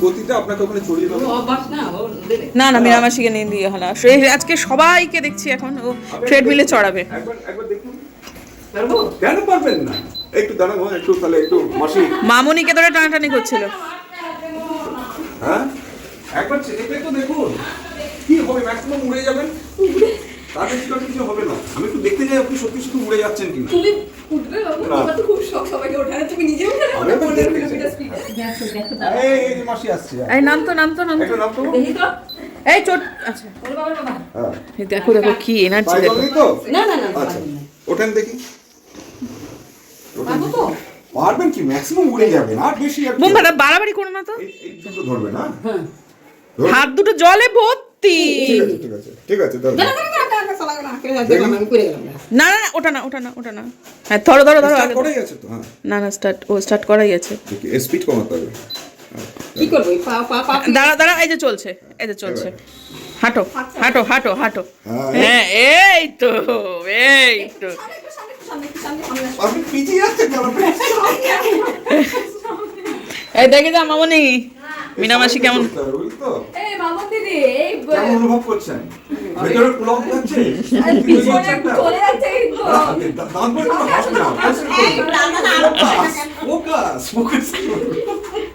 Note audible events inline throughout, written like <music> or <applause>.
গতিটা আপনাকে ওখানে ছড়িয়ে দেবো না না না মিরামাসিকে নিয়ে দিয়ে হলো। সে- আজকে সবাইকে দেখছি এখন ও ট্রেডমিলে চড়াবে। একবার একবার দেখুন। কেন পারবেন না? একটু দাঁড়াবো একটু তাহলে একটু মাসি। মামুনিকে ধরে টানাটানি করছিল? হ্যাঁ? একবার চেপে তো দেখুন। কি হবে ম্যাক্সিমাম উড়ে যাবেন? তার কিছু হবে না। আমি একটু দেখতে যাই আপনি সত্যি সত্যি উড়ে যাচ্ছেন কিনা। তুমি উঠবে বাবু না। আমার তো খুব শখ সবাইকে ওঠানো তুমি নিজে উঠে দেখো দেখো এই নাম তো নাম তো নাম তো। এই চোট আচ্ছা। হ্যাঁ। কি এনার্জি দেখো না না না আচ্ছা। ওঠেন দেখি। পারবেন কি? ম্যাক্সিমাম উড়ে আর বেশি আর কি? বুম হবে? ভাড়া বাড়াবাড়ি করো না তো। এই এই দুটো ধরবে না? হ্যাঁ। হাত দুটো জলে ভর্তি। ঠিক আছে ঠিক আছে ঠিক আছে ধরবে। না না ওটা না ওটা না ওটা না। হ্যাঁ ধরো ধরো ধরো আগে। করাই আছে তো হ্যাঁ। না না স্টার্ট ও স্টার্ট করাই আছে স্পিড কমাতে হবে। কি করব? পা পা পা দাঁড়া দাঁড়া এই যে চলছে এই যে চলছে। হাঁটো হাঁটো হাঁটো হাঁটো। হ্যাঁ। হ্যাঁ এই তো এই তো। এই দেখে যা মামনি। মিনামাসি কেমন? এই মামন দিদি এই অনুভব করছেন? ভেতরে পুলক যাচ্ছে আর পিছনে চলে যাচ্ছে কিন্তু দাঁত বলে কোনো হাসি না ফোকাস ফোকাস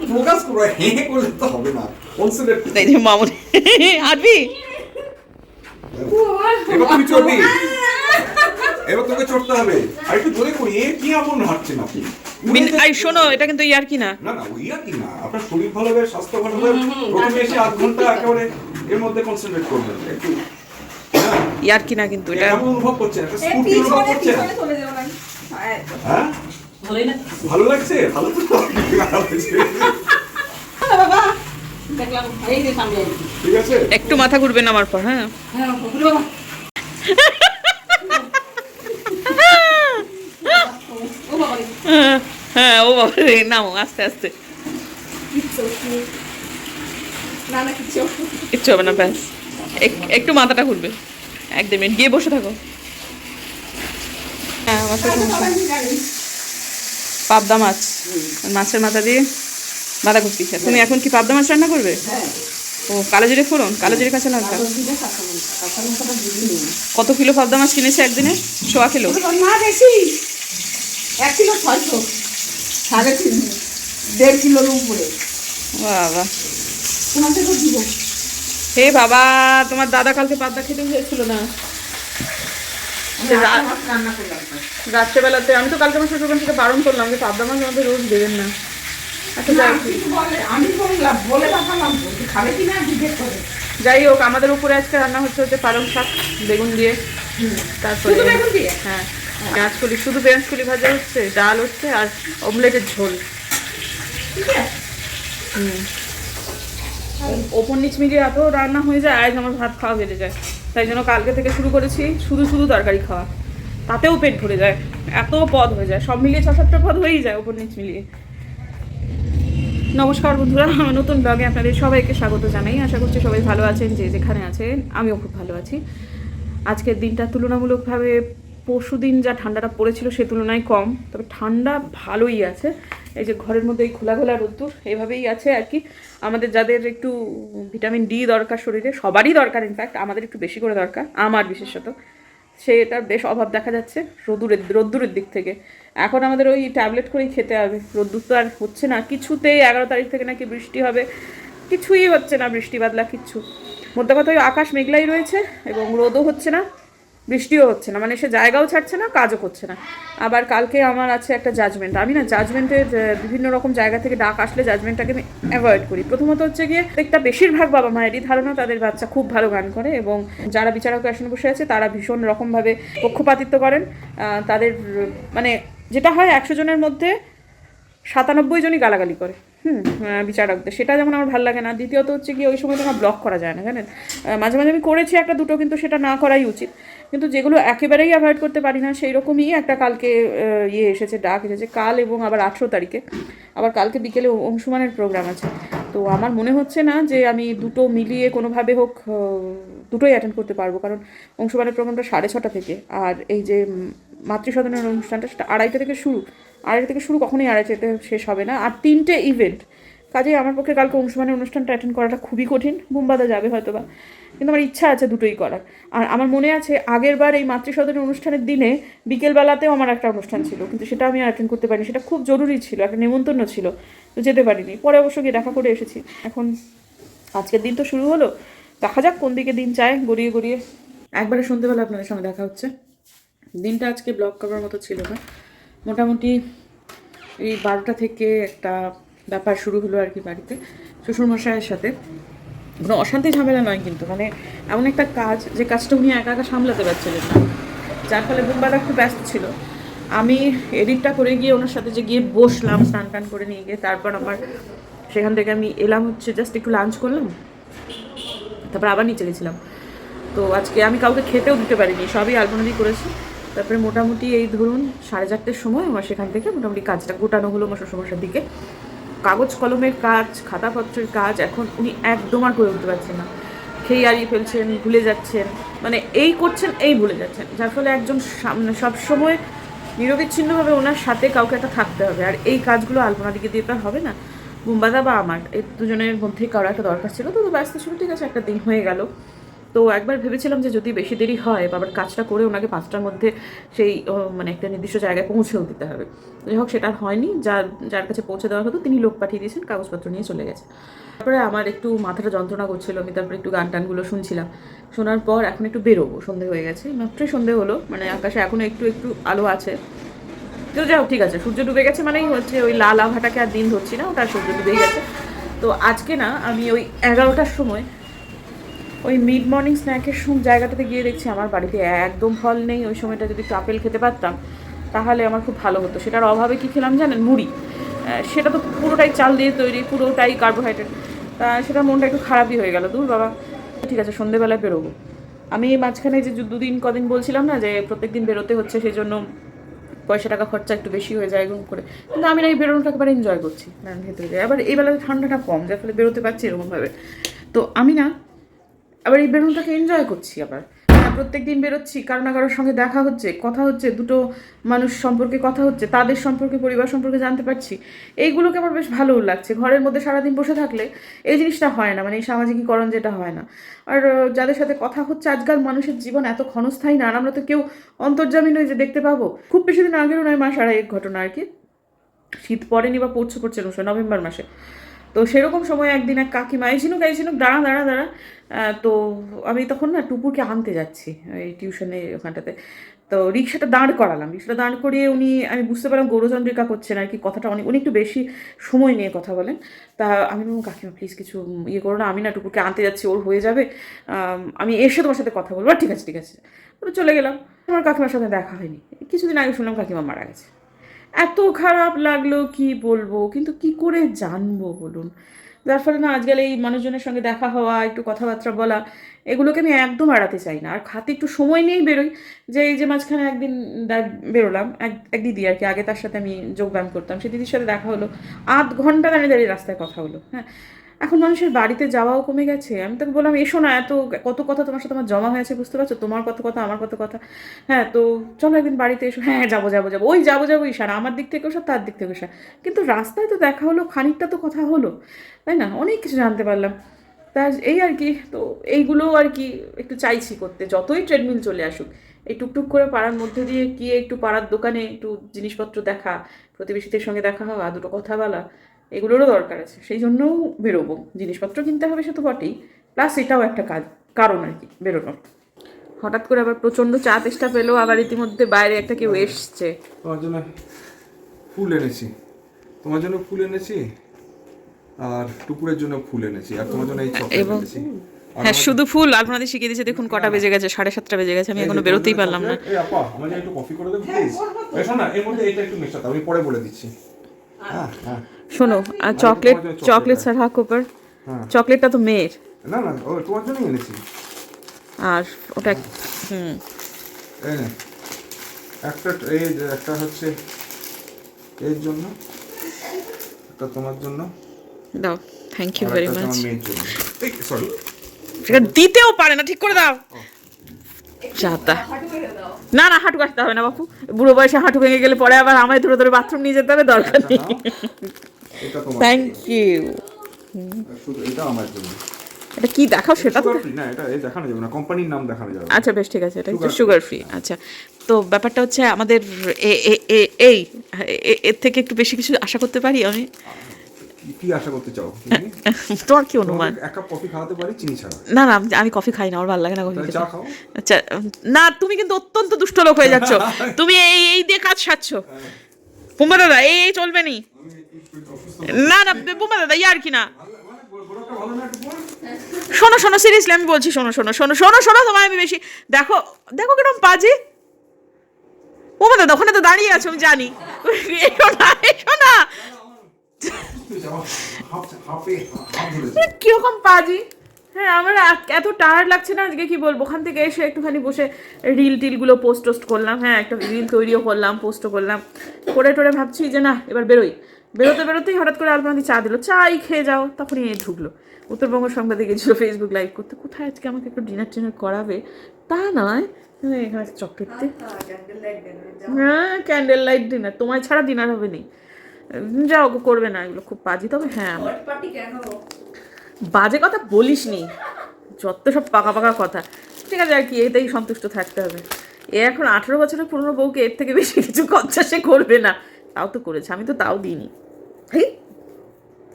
ফোকাস করো হে হে করলে তো হবে না কনসেন্ট্রেট এই যে মামনি হাঁটবি এবার তুই চড়বি এবার তোকে চড়তে হবে আর একটু জোরে করি এ কি এমন হাঁটছেন আপনি বিন- এই শোনো এটা কিন্তু ইয়ার কি না না কি না আপনার শরীর ভালো হবে স্বাস্থ্য ভালো হবে প্রথমে এসে আধ ঘণ্টা একেবারে এর মধ্যে কনসেন্ট্রেট করবেন একটু হ্যাঁ ইয়ার কি না কিন্তু এটা। অনুভব করছেন একটা অনুভব পিছনে পিছনে চলে যাও না হ্যাঁ হ্যাঁ? না? ভালো লাগছে? ভালো তো লাগছে। বাবা। দেখলাম এই যে সামনে। ঠিক আছে? একটু মাথা ঘুরবেন আমার পর হ্যাঁ? হ্যাঁ ও বাবা রে। হ্যাঁ, হ্যাঁ ও বাবা রে নামো আস্তে আস্তে। কিচ্ছু। না না। হবে না ব্যাস। একটু মাথাটা ঘুরবে। একদম মিনিট গিয়ে বসে থাকো। হ্যাঁ আমার পাবদা মাছ মাছের মাথা দিয়ে বাঁধাকপি তুমি এখন কি পাবদা মাছ রান্না করবে? হ্যাঁ। ও কালো জিরে ফোড়ন? কালো জিরে কাঁচা লঙ্কা? কত কিলো পাবদা মাছ কিনেছে একদিনে? সোয়া কিলো? এক কিলো ছয়শো। সাড়ে তিন দেড় কিলোর উপরে। বাবা। তোমাকে তো দিব। হে বাবা তোমার দাদা কালকে পাবদা খেতে হয়েছিল না। রাত্রেবেলাতে আমি তো কালকে আমার শ্বশুরবান থেকে বারণ করলাম যে পাবদা মাছ আমাদের রোজ দেবেন না। আচ্ছা যাই হোক। আমাদের উপরে আজকে রান্না হচ্ছে হচ্ছে পালং শাক বেগুন দিয়ে। তারপরে? হ্যাঁ পেঁয়াজ কলি শুধু পেঁয়াজ কলি ভাজা হচ্ছে ডাল হচ্ছে আর অমলেটের ঝোল। হুম। ওপর নিচ মিলিয়ে এত রান্না হয়ে যায় আজ আমার ভাত খাওয়া বেড়ে যায়। তাই জন্য কালকে থেকে শুরু করেছি শুধু শুধু তরকারি খাওয়া। তাতেও পেট ভরে যায়, এত পদ হয়ে যায়, সব মিলিয়ে ছ সাতটা পদ হয়েই যায় ওপর নিচ মিলিয়ে। নমস্কার বন্ধুরা, আমার নতুন ব্লগে আপনাদের সবাইকে স্বাগত জানাই। আশা করছি সবাই ভালো আছেন, যে যেখানে আছেন, আমিও খুব ভালো আছি। আজকের দিনটা তুলনামূলকভাবে পরশু দিন যা ঠান্ডাটা পড়েছিল সে তুলনায় কম, তবে ঠান্ডা ভালোই আছে। এই যে ঘরের মধ্যে এই খোলা খোলা রোদ্দুর, এভাবেই আছে আর কি। আমাদের যাদের একটু ভিটামিন ডি দরকার শরীরে, সবারই দরকার ইনফ্যাক্ট আমাদের একটু বেশি করে দরকার, আমার বিশেষত। সেটার বেশ অভাব দেখা যাচ্ছে রোদ্দুরের রোদ্দুরের দিক থেকে। এখন আমাদের ওই ট্যাবলেট করেই খেতে হবে। রোদ্দুর তো আর হচ্ছে না। কিছুতেই এগারো তারিখ থেকে নাকি বৃষ্টি হবে। কিছুই হচ্ছে না বৃষ্টি বাদলা কিচ্ছু। মধ্যে কথা ওই আকাশ মেঘলাই রয়েছে এবং রোদও হচ্ছে না। বৃষ্টিও হচ্ছে না মানে সে জায়গাও ছাড়ছে না, কাজও করছে না। আবার কালকে আমার আছে একটা জাজমেন্ট আমি না জাজমেন্টের বিভিন্ন রকম জায়গা থেকে ডাক আসলে জাজমেন্টটাকে আমি অ্যাভয়েড করি। প্রথমত হচ্ছে গিয়ে একটা বেশিরভাগ বাবা মায়েরই ধারণা, তাদের বাচ্চা খুব ভালো গান করে এবং যারা বিচারক আসনে বসে আছে, তারা ভীষণ রকমভাবে পক্ষপাতিত্ব করেন। তাদের মানে যেটা হয়, একশো জনের মধ্যে সাতানব্বই জনই গালাগালি করে। হুম বিচারকদের। সেটা যেমন আমার ভালো লাগে না। দ্বিতীয়ত হচ্ছে কি ওই সময় তো আমার ব্লক করা যায় না, জানেন? মাঝে মাঝে আমি করেছি একটা দুটো, কিন্তু সেটা না করাই উচিত। কিন্তু যেগুলো একেবারেই অ্যাভয়েড করতে পারি না সেই রকমই একটা কালকে ইয়ে এসেছে, ডাক এসেছে, কাল এবং আবার আঠেরো তারিখে। আবার কালকে বিকেলে অংশুমানের প্রোগ্রাম আছে। তো আমার মনে হচ্ছে না যে আমি দুটো মিলিয়ে কোনোভাবে হোক দুটোই অ্যাটেন্ড করতে পারব। কারণ অংশুমানের প্রোগ্রামটা সাড়ে ছটা থেকে, আর এই যে মাতৃসদনের অনুষ্ঠানটা সেটা আড়াইটা থেকে শুরু। আড়াইটা থেকে শুরু কখনোই আড়াইটাতে শেষ হবে না। আর তিনটে ইভেন্ট কাজেই আমার পক্ষে কালকে অংশমানের অনুষ্ঠানটা অ্যাটেন্ড করাটা খুবই কঠিন। বুম্বাদা যাবে হয়তো বা কিন্তু আমার ইচ্ছা আছে দুটোই করার। আর আমার মনে আছে আগের বার এই মাতৃসদনের অনুষ্ঠানের দিনে বিকেলবেলাতেও আমার একটা অনুষ্ঠান ছিল, কিন্তু সেটা আমি অ্যাটেন্ড করতে পারিনি। সেটা খুব জরুরি ছিল, একটা নেমন্তন্ন ছিল, তো যেতে পারিনি। পরে অবশ্য গিয়ে দেখা করে এসেছি। এখন আজকের দিন তো শুরু হলো। দেখা যাক কোন দিকে দিন চায় গড়িয়ে গড়িয়ে। একবারে সন্ধ্যেবেলা আপনাদের সঙ্গে দেখা হচ্ছে। দিনটা আজকে ব্লগ করার মতো ছিল না। মোটামুটি এই বারোটা থেকে একটা ব্যাপার শুরু হলো আর কি বাড়িতে শ্বশুরমশাইয়ের সাথে। কোনো অশান্তি ঝামেলা নয় কিন্তু মানে এমন একটা কাজ যে কাজটা উনি একা একা সামলাতে পারছিলেন না। যার ফলে বুম্বাদা খুব ব্যস্ত ছিল। আমি এডিটটা করে গিয়ে ওনার সাথে যে গিয়ে বসলাম, স্নান টান করে নিয়ে গিয়ে, তারপর আমার সেখান থেকে আমি এলাম হচ্ছে জাস্ট একটু লাঞ্চ করলাম। তারপর আবার নিচে গেছিলাম। তো আজকে আমি কাউকে খেতেও দিতে পারিনি, সবই আলপনাদি করেছি। তারপরে মোটামুটি এই ধরুন সাড়ে চারটের সময় আমার সেখান থেকে মোটামুটি কাজটা গোটানো হলো আমার শ্বশুরমশার দিকে। কাগজ কলমের কাজ, খাতাপত্রের কাজ, এখন উনি একদম আর করে উঠতে পারছেন না। খেয়ে হারিয়ে ফেলছেন, ভুলে যাচ্ছেন। মানে এই করছেন, এই ভুলে যাচ্ছেন। যার ফলে একজন সবসময় নিরবিচ্ছিন্নভাবে ওনার সাথে কাউকে একটা থাকতে হবে। আর এই কাজগুলো আলপনা দিকে দিয়ে তো হবে না। বুম্বাদা বা আমার এই দুজনের মধ্যেই কারও একটা দরকার ছিল। তো ব্যস্ত ছিল ঠিক আছে, একটা দিন হয়ে গেল। তো একবার ভেবেছিলাম যে যদি বেশি দেরি হয় বাবার কাজটা করে ওনাকে পাঁচটার মধ্যে সেই মানে একটা নির্দিষ্ট জায়গায় পৌঁছেও দিতে হবে। যাই হোক, সেটা হয়নি। যার যার কাছে পৌঁছে দেওয়া হতো তিনি লোক পাঠিয়ে দিয়েছেন, কাগজপত্র নিয়ে চলে গেছে। তারপরে আমার একটু মাথাটা যন্ত্রণা করছিল, আমি তারপরে একটু গান টানগুলো শুনছিলাম। শোনার পর এখন একটু বেরোবো, সন্ধে হয়ে গেছে। মাত্রই সন্ধে হলো মানে আকাশে এখনও একটু একটু আলো আছে। তো যাই হোক, ঠিক আছে, সূর্য ডুবে গেছে মানেই হচ্ছে ওই লাল আভাটাকে আর দিন ধরছি না ওটা সূর্য ডুবেই গেছে। তো আজকে না, আমি ওই এগারোটার সময় ওই মিড মর্নিং স্ন্যাকের সব জায়গাটাতে গিয়ে দেখছি আমার বাড়িতে একদম ফল নেই। ওই সময়টা যদি একটু আপেল খেতে পারতাম, তাহলে আমার খুব ভালো হতো। সেটার অভাবে কি খেলাম জানেন? মুড়ি। সেটা তো পুরোটাই চাল দিয়ে তৈরি, পুরোটাই কার্বোহাইড্রেট তা সেটা মনটা একটু খারাপই হয়ে গেল। দূর বাবা, ঠিক আছে, সন্ধেবেলায় বেরোবো। আমি মাঝখানে যে দুদিন, কদিন বলছিলাম না যে প্রত্যেক দিন বেরোতে হচ্ছে সেই জন্য পয়সা টাকা খরচা একটু বেশি হয়ে যায় এরকম করে। কিন্তু আমি না এই বেরোনোটা একেবারে এনজয় করছি। কারণ ভেতরে যাই আবার এই বেলাতে ঠান্ডাটা কম, যার ফলে বেরোতে পারছি এরকমভাবে। তো আমি না আবার এই বেরোনোটাকে এনজয় করছি আবার। প্রত্যেক দিন বেরোচ্ছি, কারও না কারোর সঙ্গে দেখা হচ্ছে, কথা হচ্ছে, দুটো মানুষ সম্পর্কে কথা হচ্ছে, তাদের সম্পর্কে, পরিবার সম্পর্কে জানতে পারছি। এইগুলোকে আমার বেশ ভালোও লাগছে। ঘরের মধ্যে সারাদিন বসে থাকলে এই জিনিসটা হয় না মানে এই সামাজিকীকরণ যেটা হয় না। আর যাদের সাথে কথা হচ্ছে, আজকাল মানুষের জীবন এত ক্ষণস্থায়ী না, আর আমরা তো কেউ অন্তর্জামী নই যে দেখতে পাবো। খুব বেশি দিন আগেরও নয়, মাস আড়াই এক ঘটনা আর কি। শীত পড়েনি বা পড়ছে পড়ছে না, নভেম্বর মাসে। তো সেরকম সময় একদিন এক কাকিমা এই ঝিনুক এই ঝিনুক দাঁড়া দাঁড়া। দাঁড়া তো আমি তখন না টুপুরকে আনতে যাচ্ছি এই টিউশনে ওখানটাতে। তো রিক্সাটা দাঁড় করালাম রিক্সাটা দাঁড় করিয়ে উনি আমি বুঝতে পারলাম গৌরচন্দ্রিকা করছেন আর কি কথাটা অনেক উনি একটু বেশি সময় নিয়ে কথা বলেন। তা আমি বললাম কাকিমা প্লিজ কিছু ইয়ে করো না আমি না টুপুরকে আনতে যাচ্ছি ওর হয়ে যাবে। আম, এসে তোমার সাথে কথা বলব। ঠিক আছে ঠিক আছে। চলে গেলাম। আমার কাকিমার সাথে দেখা হয়নি। কিছুদিন আগে শুনলাম কাকিমা মারা গেছে। এত খারাপ লাগল, কি বলব? কিন্তু কি করে জানব বলুন? যার ফলে না, আজকাল এই মানুষজনের সঙ্গে দেখা হওয়া, একটু কথাবার্তা বলা, এগুলোকে আমি একদম এড়াতে চাই না। আর খাতে একটু সময় নিয়েই বেরোই। যে এই যে মাঝখানে একদিন বেরোলাম, এক এক দিদি আর কি, আগে তার সাথে আমি যোগব্যায়াম করতাম, সে দিদির সাথে দেখা হলো। আধ ঘণ্টা দাঁড়িয়ে দাঁড়িয়ে রাস্তায় কথা হলো হ্যাঁ। এখন মানুষের বাড়িতে যাওয়াও কমে গেছে। আমি তাকে বললাম, এসো না, এত কত কথা তোমার সাথে আমার জমা হয়েছে বুঝতে পারছ? তোমার কত কথা, আমার কত কথা। হ্যাঁ তো চলো একদিন বাড়িতে এসো। হ্যাঁ যাব যাব যাব। ওই যাব যাব ইশারা আমার দিক থেকেও সব তার দিক থেকেও সব কিন্তু রাস্তায় তো দেখা হলো, খানিকটা তো কথা হলো, তাই না? অনেক কিছু জানতে পারলাম। তা এই আর কি, তো এইগুলো আর কি একটু চাইছি করতে। যতই ট্রেডমিল চলে আসুক, এই টুকটুক করে পাড়ার মধ্যে দিয়ে গিয়ে একটু পাড়ার দোকানে একটু জিনিসপত্র দেখা, প্রতিবেশীদের সঙ্গে দেখা হওয়া, দুটো কথা বলা এগুলোরও দরকার আছে। সেই জন্যও বেরোবো। জিনিসপত্র কিনতে হবে সে তো বটেই। প্লাস এটাও একটা কাজ কারণ আর কি বেরোনোর। হঠাৎ করে আবার প্রচণ্ড চা তেষ্টা পেল আবার ইতিমধ্যে বাইরে একটা কেউ এসছে। তোমার জন্য ফুল এনেছি। তোমার জন্য ফুল এনেছি আর টুকুরের জন্য ফুল এনেছি। আর তোমার জন্য এই চকলেট এনেছি। হ্যাঁ শুধু ফুল আপনাদের শিখিয়ে দিয়েছে দেখুন কটা বেজে গেছে সাড়ে সাতটা বেজে গেছে আমি এখনও বেরোতেই পারলাম না। এই আপা আমাকে একটু কফি করে দেবে প্লিজ এসো না এর মধ্যে এটা একটু মেশাতে আমি পরে বলে দিচ্ছি। হ্যাঁ হ্যাঁ। শোনো আর চকলেট চকলেট স্যার হাক ওপর। হ্যাঁ। চকলেটটা তো মেয়ের। না না ও তোমার জন্যই এনেছি। আর ওটা হুম। এই নে একটা এই যে একটা হচ্ছে এর জন্য একটা তোমার জন্য। দাও thank you very much sorry সেটা দিতেও পারে না ঠিক করে দাও। হাঁটু না না হাঁটু কাটতে হবে না বাপু। বুড়ো বয়সে হাঁটু ভেঙে গেলে পরে আবার আমায় ধরে ধরে বাথরুম নিয়ে যেতে হবে দরকার নেই। এটা তোমার থ্যাংক ইউ শুধু এটা আমার জন্য। এটা কি দেখাও সেটা তো? না এটা এই দেখানো যাবে না কোম্পানির নাম দেখানো যাবে। আচ্ছা বেশ ঠিক আছে এটা হচ্ছে সুগার ফ্রি আচ্ছা। তো ব্যাপারটা হচ্ছে আমাদের এই এর থেকে একটু বেশি কিছু আশা করতে পারি আমি? কি- আশা করতে চাও? তুমি? <laughs> তোমার কি অনুমান? এক কাপ কফি খাওয়াতে পারি চিনি ছাড়া? না না আমি- কফি খাই না আমার ভালো লাগে না কফি চা খাও। আচ্ছা না তুমি কিন্তু অত্যন্ত দুষ্ট লোক হয়ে যাচ্ছ। <laughs> তুমি এই এই দিয়ে কাজ সারছ। বোমা এই এই চলবে নি। না না, বোমা দাদা, ইয়ার কি না? শোনো শোনো সিরিয়াসলি আমি বলছি, শোনো শোনো শোনো শোনো শোনো, তোমায় আমি বেশি দেখো দেখো কীরকম বাজে বোমা দাদা, ওখানে তো দাঁড়িয়ে আছো, আমি জানি। এসো না এসো না। আমার হাফ- হাফে- হাফ ধরেছে। কীরকম পাজি? হ্যাঁ আমার এত টায়ার্ড লাগছে না, আজকে কি বলব? ওখান থেকে এসে একটুখানি বসে রিল টিলগুলো পোস্ট টোস্ট করলাম। হ্যাঁ একটা রিল তৈরিও করলাম পোস্টও করলাম। করে টোরে ভাবছি যে না, এবার বেরোই। বেরোতে বেরোতেই হঠাৎ করে আলপনাদি চা দিল। চাই খেয়ে যাও। তখনই এ ঢুকলো। উত্তরবঙ্গ সংবাদে গেছিল ফেসবুক লাইভ করতে। কোথায় আজকে আমাকে একটু ডিনার টিনার করাবে? তা নয়। এখানে চকলেট দে হ্যাঁ ক্যান্ডেল লাইট ডিনার তোমায় ছাড়া ডিনার হবে নি যাও, করবে না এগুলো। খুব বাজি। তবে হ্যাঁ। বাজে কথা বলিস নি যত সব পাকা পাকা কথা। ঠিক আছে, আর কি এটাই সন্তুষ্ট থাকতে হবে। এ এখন আঠেরো বছরের পুরনো বউকে এর থেকে বেশি কিছু খরচা সে করবে না। তাও তো করেছে, আমি তো তাও দিইনি।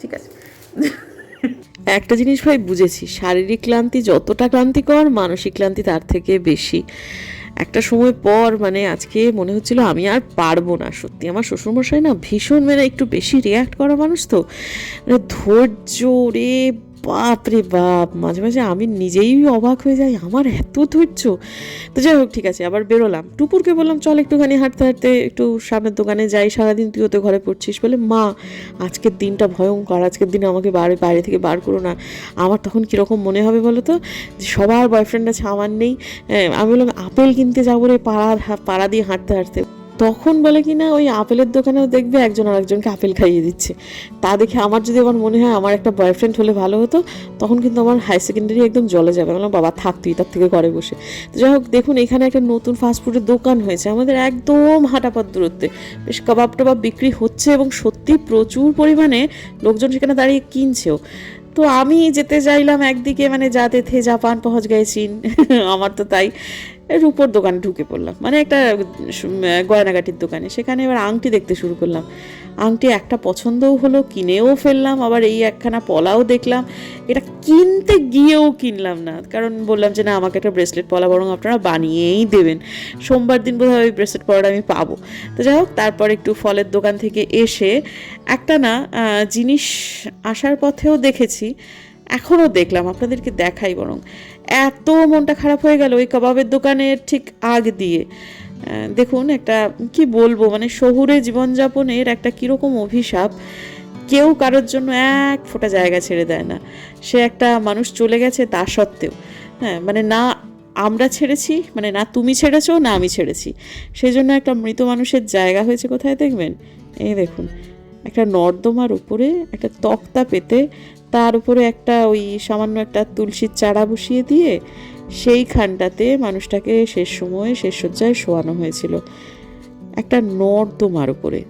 ঠিক আছে। একটা জিনিস ভাই বুঝেছি, শারীরিক ক্লান্তি যতটা ক্লান্তিকর, মানসিক ক্লান্তি তার থেকে বেশি। একটা সময় পর মানে আজকে মনে হচ্ছিল আমি আর পারব না, সত্যি। আমার শ্বশুরমশাই না ভীষণ মানে একটু বেশি রিয়াক্ট করা মানুষ তো। মানে ধৈর্য রে বাপ রে বাপ মাঝে মাঝে আমি নিজেই অবাক হয়ে যাই আমার এত ধৈর্য। তো যাই হোক ঠিক আছে আবার বেরোলাম। টুপুরকে বললাম চল একটুখানি হাঁটতে হাঁটতে একটু সামনের দোকানে যাই সারাদিন তুইও তো ঘরে পড়ছিস? বলে মা আজকের দিনটা ভয়ঙ্কর আজকের দিনে আমাকে বাইরে বাইরে থেকে বার করো না। আমার তখন কীরকম মনে হবে বলো তো? যে সবার বয়ফ্রেন্ড আছে আমার নেই। হ্যাঁ, আমি বললাম আপেল কিনতে যাব রে পাড়া পাড়া দিয়ে হাঁটতে হাঁটতে। তখন বলে কি না, ওই আপেলের দোকানেও দেখবে একজন আরেকজনকে আপেল খাইয়ে দিচ্ছে। তা দেখে আমার যদি আমার মনে হয় আমার একটা বয়ফ্রেন্ড হলে ভালো হতো, তখন কিন্তু আমার হাই সেকেন্ডারি একদম জলে যাবে। বললাম, বাবা, থাক তুই তার থেকে ঘরে বসে। তো যাই হোক, দেখুন এখানে একটা নতুন ফাস্টফুডের দোকান হয়েছে, আমাদের একদম হাঁটাপথ দূরত্বে। বেশ কাবাব টাবাব বিক্রি হচ্ছে এবং সত্যি প্রচুর পরিমাণে লোকজন সেখানে দাঁড়িয়ে কিনছেও। তো আমি যেতে চাইলাম একদিকে মানে যা তেথে যা পান পহচ গেছে <laughs> আমার তো তাই। রূপোর দোকানে ঢুকে পড়লাম। মানে একটা গয়নাগাটির দোকানে। সেখানে এবার আংটি দেখতে শুরু করলাম। আংটি একটা পছন্দও হলো, কিনেও ফেললাম। আবার এই একখানা পলাও দেখলাম। এটা কিনতে গিয়েও কিনলাম না। কারণ বললাম যে, না, আমাকে একটা ব্রেসলেট পলা, বরং আপনারা বানিয়েই দেবেন। সোমবার দিন বোধহয় ওই ব্রেসলেট পলাটা আমি পাবো। তো যাই হোক, তারপর একটু ফলের দোকান থেকে এসে একটা না জিনিস আসার পথেও দেখেছি। এখনও দেখলাম। আপনাদেরকে দেখাই বরং। এত মনটা খারাপ হয়ে গেল ওই কাবাবের দোকানের ঠিক আগ দিয়ে। দেখুন একটা, কি বলব মানে শহুরে জীবনযাপনের একটা কীরকম অভিশাপ। কেউ কারোর জন্য এক ফোঁটা জায়গা ছেড়ে দেয় না। সে একটা মানুষ চলে গেছে তা সত্ত্বেও। হ্যাঁ মানে না আমরা ছেড়েছি মানে না তুমি ছেড়েছো, না আমি ছেড়েছি। সেই জন্য একটা মৃত মানুষের জায়গা হয়েছে কোথায় দেখবেন? এই দেখুন, একটা নর্দমার উপরে একটা তক্তা পেতে তার উপরে একটা ওই সামান্য একটা তুলসীর চারা বসিয়ে দিয়ে সেইখানটাতে মানুষটাকে শেষ সময়ে, শেষ সজ্জায় শোয়ানো হয়েছিল। একটা নর্দমার উপরে।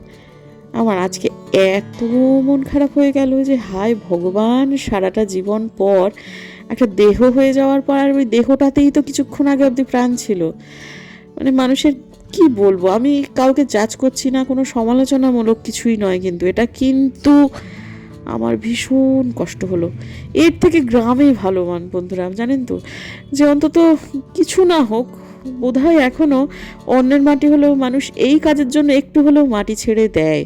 আমার আজকে এত মন খারাপ হয়ে গেল যে, হায় ভগবান, সারাটা জীবন পর একটা দেহ হয়ে যাওয়ার পর আর ওই দেহটাতেই তো কিছুক্ষণ আগে অবধি প্রাণ ছিল। মানে মানুষের কি বলব? আমি কাউকে জাজ করছি না, কোনো সমালোচনামূলক কিছুই নয় কিন্তু এটা কিন্তু আমার ভীষণ কষ্ট হলো। এর থেকে গ্রামে ভালো, মান বন্ধুরা, জানেন তো? যে অন্তত কিছু না হোক, বোধহয় এখনও অন্যের মাটি হলেও মানুষ এই কাজের জন্য একটু হলেও মাটি ছেড়ে দেয়।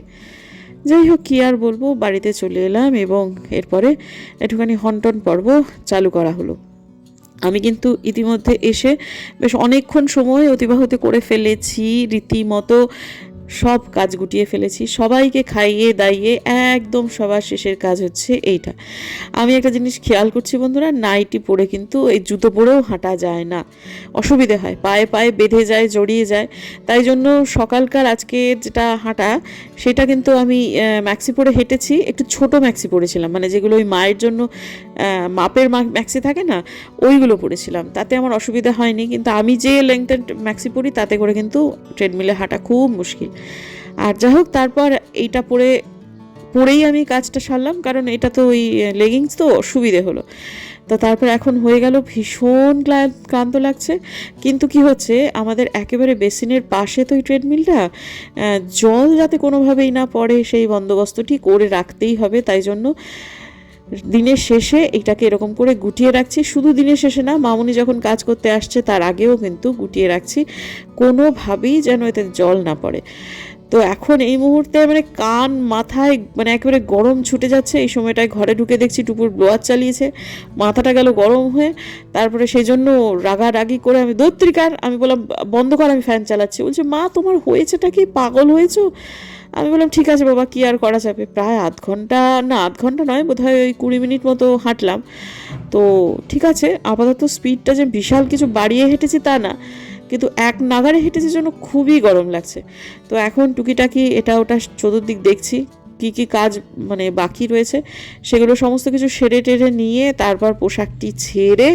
যাই হোক, কী আর বলব, বাড়িতে চলে এলাম এবং এরপরে একটুখানি হন্টন পর্ব চালু করা হলো। আমি কিন্তু ইতিমধ্যে এসে বেশ অনেকক্ষণ সময় অতিবাহিত করে ফেলেছি, রীতিমতো সব কাজ গুটিয়ে ফেলেছি। সবাইকে খাইয়ে দাইয়ে একদম সবার শেষের কাজ হচ্ছে এইটা। আমি একটা জিনিস খেয়াল করছি বন্ধুরা, নাইটি পরে কিন্তু এই জুতো পরেও হাঁটা যায় না। অসুবিধে হয়, পায়ে পায়ে বেঁধে যায়, জড়িয়ে যায়। তাই জন্য সকালকার আজকে যেটা হাঁটা, সেটা কিন্তু আমি ম্যাক্সি পরে হেঁটেছি। একটু ছোট ম্যাক্সি পরেছিলাম মানে যেগুলো ওই মায়ের জন্য মাপের ম্যাক্সি থাকে না, ওইগুলো পরেছিলাম। তাতে আমার অসুবিধা হয়নি, কিন্তু আমি যে লেংথের ম্যাক্সি পরি, তাতে করে কিন্তু ট্রেডমিলে হাঁটা খুব মুশকিল। আর যাই হোক, তারপর এইটা পরে, পরেই আমি কাজটা সারলাম, কারণ এটা তো ওই লেগিংস তো সুবিধে হলো। তো তারপর এখন হয়ে গেল, ভীষণ ক্লা- ক্লান্ত লাগছে। কিন্তু কি হচ্ছে, আমাদের একেবারে বেসিনের পাশে তো ওই ট্রেডমিলটা জল যাতে কোনোভাবেই না পড়ে সেই বন্দোবস্তটি করে রাখতেই হবে, তাই জন্য দিনের শেষে এটাকে এরকম করে গুটিয়ে রাখছি। শুধু দিনের শেষে না, মামুনি যখন কাজ করতে আসছে তার আগেও কিন্তু গুটিয়ে রাখছি। কোনোভাবেই যেন এতে জল না পড়ে। তো এখন এই মুহূর্তে মানে কান মাথায় মানে একেবারে গরম ছুটে যাচ্ছে। এই সময়টায় ঘরে ঢুকে দেখছি টুপুর ব্লোয়ার চালিয়েছে। মাথাটা গেল গরম হয়ে, তারপরে সেই জন্য রাগারাগি করে আমি দত্রিকার আমি বললাম, বন্ধ কর, আমি ফ্যান চালাচ্ছি। বলছে, মা, তোমার হয়েছেটা কি? পাগল হয়েছো? আমি বললাম, ঠিক আছে বাবা, কি আর করা যাবে? প্রায় আধ ঘণ্টা, না, আধ ঘণ্টা নয়, বোধহয় ওই কুড়ি মিনিট মতো হাঁটলাম। তো ঠিক আছে, আপাতত স্পিডটা যে বিশাল কিছু বাড়িয়ে হেঁটেছি তা না, কিন্তু এক নাগারে হেঁটেছি জন্য খুবই গরম লাগছে। তো এখন টুকিটাকি এটা ওটা চতুর্দিক দেখছি, কি কি কাজ মানে বাকি রয়েছে, সেগুলো সমস্ত কিছু সেরে টেরে নিয়ে তারপর পোশাকটি ছেড়ে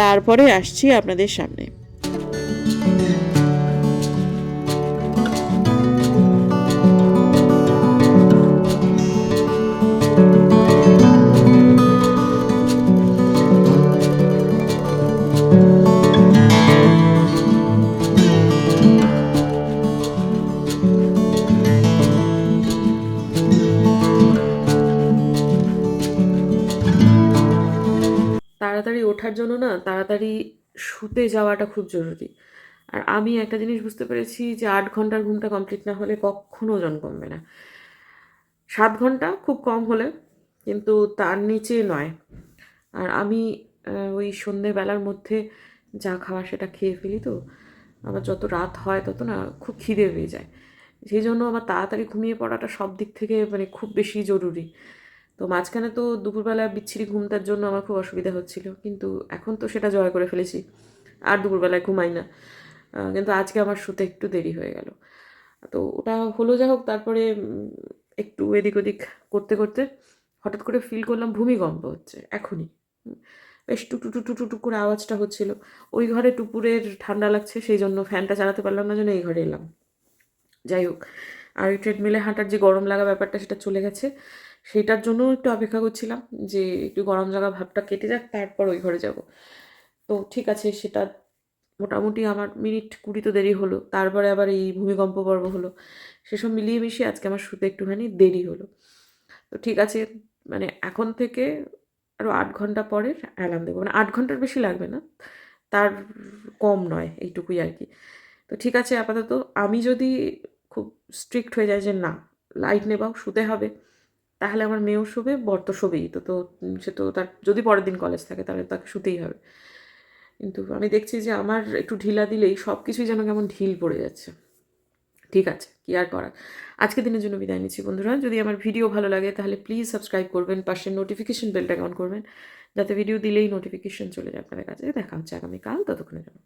তারপরে আসছি আপনাদের সামনে। তাড়াতাড়ি ওঠার জন্য না তাড়াতাড়ি শুতে যাওয়াটা খুব জরুরি। আর আমি একটা জিনিস বুঝতে পেরেছি যে আট ঘণ্টার ঘুমটা কমপ্লিট না হলে কখনো ওজন কমবে না। সাত ঘণ্টা খুব কম হলে কিন্তু তার নিচে নয়। আর আমি ওই সন্ধেবেলার মধ্যে যা খাওয়া সেটা খেয়ে ফেলি তো, আমার যত রাত হয় তত না খুব খিদে হয়ে যায়। সেই জন্য আমার তাড়াতাড়ি ঘুমিয়ে পড়াটা সব দিক থেকে মানে খুব বেশি জরুরি। তো মাঝখানে তো দুপুরবেলা বিচ্ছিরি ঘুমটার জন্য আমার খুব অসুবিধা হচ্ছিল, কিন্তু এখন তো সেটা জয় করে ফেলেছি, আর দুপুরবেলায় ঘুমাই না। কিন্তু আজকে আমার শুতে একটু দেরি হয়ে গেল। তো ওটা হলো যা হোক, তারপরে একটু এদিক ওদিক করতে করতে হঠাৎ করে ফিল করলাম ভূমিকম্প হচ্ছে, এখনই। বেশ টুটু টুটু টুটু করে আওয়াজটা হচ্ছিল। ওই ঘরে টুপুরের ঠান্ডা লাগছে, সেই জন্য ফ্যানটা চালাতে পারলাম না, জন্য এই ঘরে এলাম। যাই হোক, আর ওই ট্রেডমিলে হাঁটার যে গরম লাগা ব্যাপারটা, সেটা চলে গেছে। সেটার জন্য একটু অপেক্ষা করছিলাম যে একটু গরম লাগা ভাবটা কেটে যাক, তারপর ওই ঘরে যাব। তো ঠিক আছে, সেটা মোটামুটি আমার মিনিট কুড়ি তো দেরি হলো, তারপরে আবার এই ভূমিকম্প পর্ব হলো। সেসব মিলিয়ে মিশিয়ে আজকে আমার শুতে একটুখানি দেরি হলো। তো ঠিক আছে মানে এখন থেকে আরও আট ঘণ্টা পরে অ্যালার্ম দেবো। মানে আট ঘণ্টার বেশি লাগবে না, তার কম নয় এইটুকুই আর কি। তো ঠিক আছে, আপাতত আমি যদি খুব স্ট্রিক্ট হয়ে যায় যে না লাইট নেবাও, শুতে হবে। তাহলে আমার মেয়েও শোবে, বর তো শোবেই। তো তো সে তো তার, যদি পরের দিন কলেজ থাকে তাহলে তাকে শুতেই হবে। কিন্তু আমি দেখছি যে আমার একটু ঢিলা দিলেই সব কিছুই যেন কেমন ঢিল পড়ে যাচ্ছে। ঠিক আছে, কি আর করার? আজকের দিনের জন্য বিদায় নিচ্ছি বন্ধুরা। যদি আমার ভিডিও ভালো লাগে তাহলে প্লিজ সাবস্ক্রাইব করবেন পাশে নোটিফিকেশন বেলটা অন করবেন। যাতে ভিডিও দিলেই নোটিফিকেশন চলে যায় আপনাদের কাছে। দেখা হচ্ছে আগামীকাল, ততক্ষণের জন্য।